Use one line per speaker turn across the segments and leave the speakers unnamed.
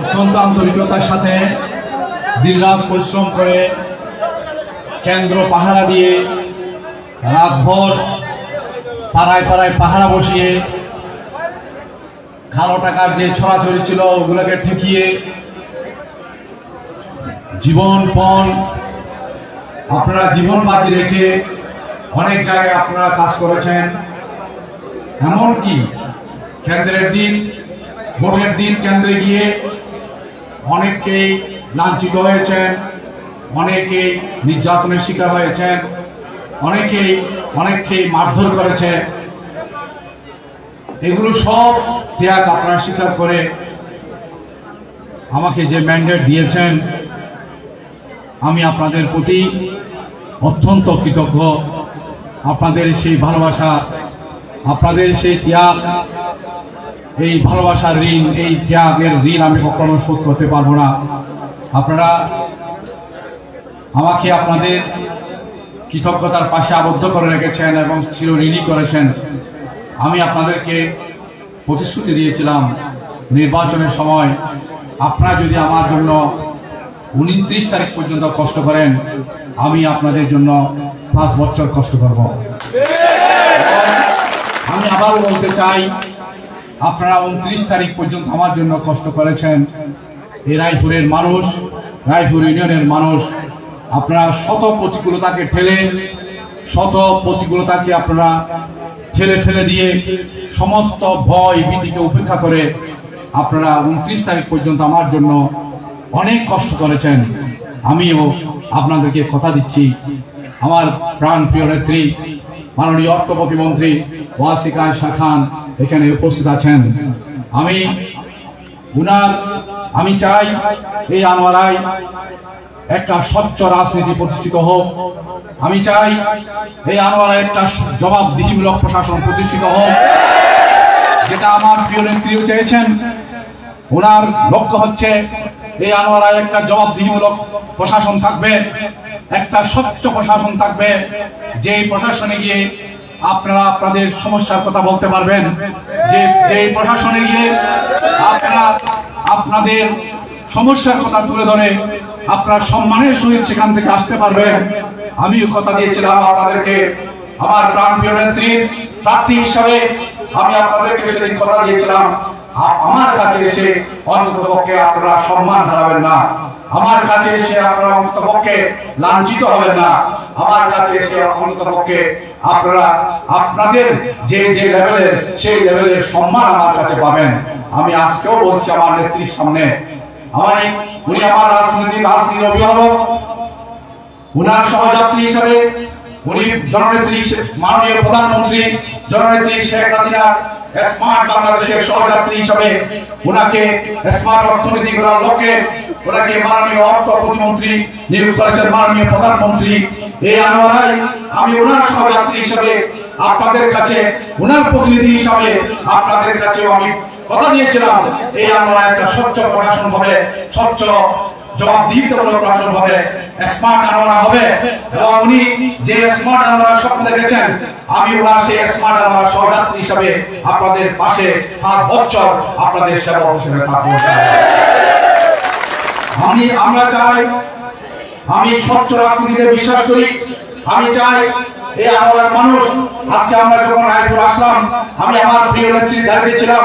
অত্যন্ত আন্তরিকতার সাথে দিনরাত পরিশ্রম করে কেন্দ্র পাহারা দিয়ে রাতভর পাড়ায় পাড়ায় পাহারা বসিয়ে কালো টাকার যে ছড়াছড়ি ছিল, ওগুলোকে ঠেকিয়ে জীবন পণ আপনারা জীবন বাজি রেখে অনেক জায়গায় আপনারা কাজ করেছেন। এমনকি কেন্দ্রের দিন, ভোটের দিন কেন্দ্রে গিয়ে অনেককেই লাঞ্ছিত হয়েছেন, অনেকেই নির্যাতনের শিকার হয়েছেন, অনেকেই অনেককেই মারধর করেছে এগুলো সব ত্যাগ আপনারা স্বীকার করে আমাকে যে ম্যান্ডেট দিয়েছেন, আমি আপনাদের প্রতি অত্যন্ত কৃতজ্ঞ। আপনাদের সেই ভালোবাসা, আপনাদের সেই ত্যাগ এই ভালোবাসার ঋণ, এই ত্যাগের ঋণ আমি কখনো শোধ করতে পারব না। আপনারা আমাকে আপনাদের কৃতজ্ঞতার পাশে আবদ্ধ করে রেখেছেন এবং চিরঋণী করেছেন। আমি আপনাদেরকে প্রতিশ্রুতি দিয়েছিলাম নির্বাচনের সময়, আপনারা যদি আমার জন্য উনত্রিশ তারিখ পর্যন্ত কষ্ট করেন, আমি আপনাদের জন্য পাঁচ বছর কষ্ট করব। আমি আবারও বলতে চাই আপনারা উনত্রিশ তারিখ পর্যন্ত আমার জন্য কষ্ট করেছেন। এই রায়পুরের মানুষ, রায়পুর ইউনিয়নের মানুষ, আপনারা শত প্রতিকূলতাকে ঠেলে, শত প্রতিকূলতাকে আপনারা ঠেলে ফেলে দিয়ে সমস্ত ভয় ভীতিকে উপেক্ষা করে আপনারা উনত্রিশ তারিখ পর্যন্ত আমার জন্য অনেক কষ্ট করেছেন। আমিও আপনাদেরকে কথা দিচ্ছি। আমার প্রাণ প্রিয় নেত্রী মাননীয় অর্থ প্রতিমন্ত্রী ওয়াসিকা শাহ খান এখানে উপস্থিত আছেন। আমি উনার, আমি চাই এই আনোয়ারায় একটা স্বচ্ছ রাজনীতি প্রতিষ্ঠিত হোক। আমি চাই এই আনোয়ারায় একটা জবাবদিহিমূলক প্রশাসন প্রতিষ্ঠিত হোক। যেটা আমার প্রিয় নেত্রীও চেয়েছেন। ওনার লক্ষ্য হচ্ছে এই আনোয়ারায় একটা জবাবদিহিমূলক প্রশাসন থাকবে। একটা স্বচ্ছ প্রশাসন থাকবে। যে প্রশাসনে গিয়ে আপনারা আপনাদের সমস্যার কথা বলতে পারবেন। যে যে প্রশাসনে গিয়ে আপনারা আপনাদের সমস্যার কথা তুলে ধরে আপনার সম্মানের সহিত সেখান থেকে আসতে পারবেন। আমিও কথা দিয়েছিলাম আপনাদেরকে। আমার প্রাণ প্রিয় নেত্রী, প্রার্থী হিসাবে আমি আপনাদেরকে সেদিন কথা দিয়েছিলাম। আমার কাছে এসে অন্তত পক্ষে আপনারা সম্মান হারাবেন না। আমার কাছে এসে আপনারা অন্তত পক্ষে লাঞ্ছিত হবেন না। আমার কাছে এসে অন্তত পক্ষে আপনারা আপনাদের যে যে লেভেলের, সেই লেভেলের সম্মান আমার কাছে পাবেন। আমি আজকেও বলছি আমার নেত্রীর সামনে। আমার উনি আমার রাজনীতি রাজনীতির অভিভাবক। উনার সহযাত্রী হিসাবে উনি জননেত্রী মাননীয় প্রধানমন্ত্রী জননেত্রী শেখ হাসিনা স্মার্ট বাংলাদেশের সহযাত্রী হিসাবে উনাকে স্মার্ট অর্থনীতি করার লক্ষ্যে ওনাকে মাননীয় অর্থ প্রতিমন্ত্রী নিয়োগ করেছেন মাননীয় প্রধানমন্ত্রী, এই আনোয়ারাই আমি ওনার সহযাত্রী হিসাবে আপনাদের কাছে, ওনার প্রতিনিধি হিসাবে আপনাদের কাছেও আমি কথা দিয়েছিলাম। এই আমরা একটা স্বচ্ছ প্রশাসন হবে, স্বচ্ছ আমি আপনাদের পাশে আপনাদের সেবা হিসেবে আমি, আমরা চাই, আমি স্বচ্ছ রাজনীতিতে বিশ্বাস করি। আমি চাই এই আমার মানুষ, আজকে আমরা যখন রায়পুর আসলাম, আমি আমার প্রিয় নেত্রী দাঁড়িয়েছিলাম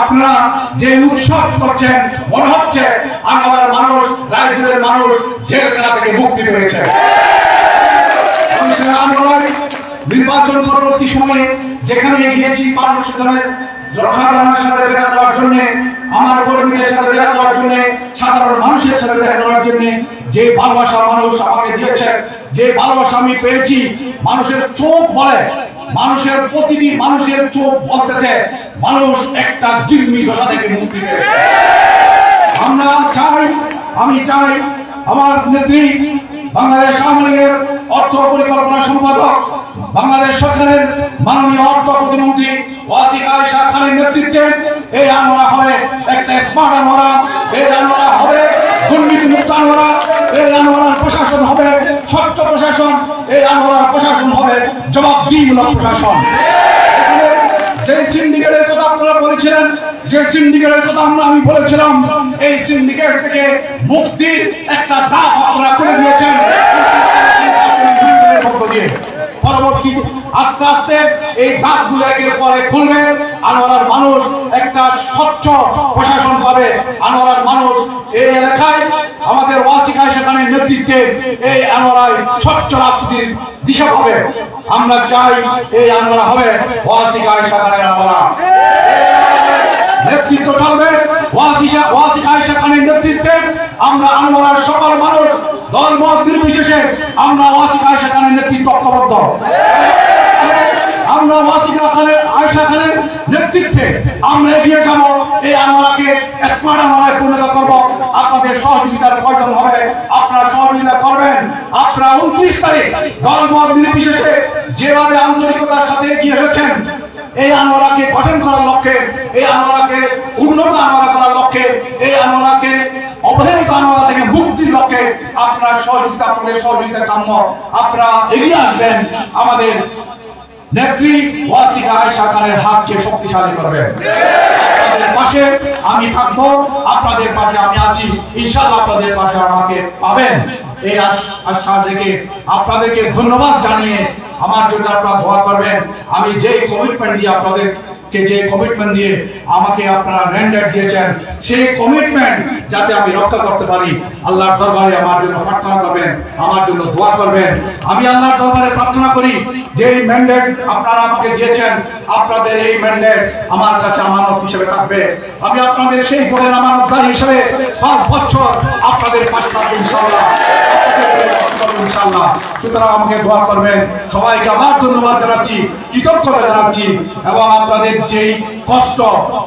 আপনারা যে উৎসব করছেন, মনে হচ্ছে আমার মানুষ, রায়পুরের মানুষ জেলখানা থেকে মুক্তি পেয়েছে। নির্বাচন পরবর্তী সময়ে যেখানে গিয়েছি, মানুষজনের, জনসাধারণের সাথে দেখা দেওয়ার জন্য, আমার কর্মীদের সাথে দেখা দেওয়ার জন্য, সাধারণ মানুষের সাথে দেখা দেওয়ার জন্য যে ভালোবাসা মানুষ আমাকে দিয়েছে, যে ভালোবাসা আমি পেয়েছি, মানুষের চোখ বলে মানুষের প্রতিটি মানুষের চোখ বলতেছে, মানুষ একটা জিম্মি দশা থেকে মুক্তি আমরা চাই, আমি চাই আমার নেত্রী, বাংলাদেশ আওয়ামী লীগের অর্থ পরিকল্পনা সম্পাদক, বাংলাদেশ সরকারের মাননীয় অর্থ প্রতিমন্ত্রী ওয়াসিক আয়েশা খানের নেতৃত্বে এই আনোয়ারা হবে একটা স্মার্ট আনোয়ারা এই আনোয়ারা হবে দুর্নীতি মুক্ত আনোয়ারা এই আনোয়ারার প্রশাসন হবে স্বচ্ছ প্রশাসন এই আনোয়ারার প্রশাসন হবে জবাবদিহিমূলক প্রশাসন যে সিন্ডিকেটের কথা আপনারা বলেছিলেন, যে সিন্ডিকেটের কথা আমরা আমি বলেছিলাম, এই সিন্ডিকেট থেকে মুক্তির একটা ধাপ আপনারা করে দিয়েছেন। পরবর্তী আস্তে আস্তে এই ধাপগুলো একের পরে খুলবে। আনোয়ারার মানুষ একটা স্বচ্ছ প্রশাসন পাবে। আনোয়ারার মানুষ এই এলাকায় আমাদের ওয়াসিকা সেখানে নেতৃত্বে এই আনোয়ারায় স্বচ্ছ রাজনীতির দিশা পাবে। আমরা চাই এই আনোয়ারা হবে ওয়াসিকা সেখানে আনোয়ারা। নেতৃত্ব চলবে ওয়াসিকা আয়েশা খানের নেতৃত্বে। আমরা আনোয়ারার সকল মানুষ দল মত নির্বিশেষে আমরা ওয়াসিকা আয়েশা খানের নেতৃত্ব ঐক্যবদ্ধ। আমরা ওয়াসিকা খানের খানের নেতৃত্বে আমরা এগিয়ে যাব। এই আনোয়ারাকে স্মার্ট আনোয়ারায় পরিণত করব। আপনাদের সহযোগিতার প্রয়োজন হবে। আপনারা সহযোগিতা করবেন। আপনারা উনত্রিশ তারিখ দল মত নির্বিশেষে যেভাবে আন্তরিকতার সাথে এগিয়ে এসেছেন, এই আনোয়ারাকে গঠন করার লক্ষ্যে, এই আনোয়ারাকে উন্নত আনোয়ারা করার লক্ষ্যে, এই আনোয়ারাকে অবহেলিত আনোয়ারা থেকে মুক্তির লক্ষ্যে আপনার সহযোগিতা আপনাদের সহযোগিতা কাম্য। আপনারা এগিয়ে আসবেন। আমাদের নেত্রী ওয়াসিকা আয়সা খানের হাতকে শক্তিশালী করবেন আপনাদের পাশে আমি থাকব, আপনাদের পাশে আমি আছি ইনশাল্লাহ আপনাদের পাশে আমাকে পাবেন। এই আশ- আশ্বাস থেকে আপনাদেরকে ধন্যবাদ জানিয়ে আমার জন্য আপনারা দোয়া করবেন। আমি যে কমিটমেন্ট দিয়ে আপনাদেরকে যে কমিটমেন্ট দিয়ে আমাকে আপনারা ম্যান্ডেট দিয়েছেন, সেই কমিটমেন্ট যাতে আমি রক্ষা করতে পারি। আল্লাহর দরবারে আমার জন্য প্রার্থনা করবেন, আমার জন্য দোয়া করবেন। আমি আল্লাহর দরবারে প্রার্থনা করি যে ম্যান্ডেট আপনারা আমাকে দিয়েছেন, আপনাদের এই ম্যান্ডেট আমার কাছে আমানত হিসেবে থাকবে। আমি আপনাদের সেই বোর্ডের আমানতদার হিসেবে পাঁচ বছর আপনাদের পাশে থাকব ইনশাআল্লাহ ইনশাআল্লাহ। সুতরাং আমাকে দোয়া করবেন। সবাইকে ধন্যবাদ জানাচ্ছি, কৃতজ্ঞতা জানাচ্ছি এবং আপনাদের যেই কষ্ট,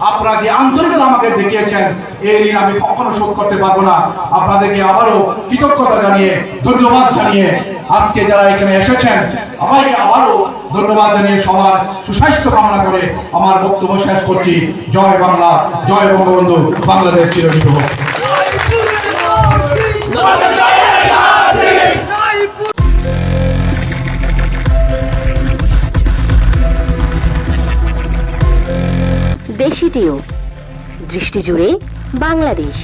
আপনারা যে আন্তরিকতা আমাকে দেখিয়েছেন, এই ঋণ আমি কখনো শোধ করতে পারব না। আপনাদেরকে আবারও কৃতজ্ঞতা জানিয়ে, ধন্যবাদ জানিয়ে আজকে যারা এখানে এসেছেন, সবাইকে আবারও ধন্যবাদ জানিয়ে সবার সুস্বাস্থ্য কামনা করে আমার বক্তব্য শেষ করছি। জয় বাংলা, জয় বঙ্গবন্ধু, বাংলাদেশ
দৃষ্টি জুড়ে বাংলাদেশ।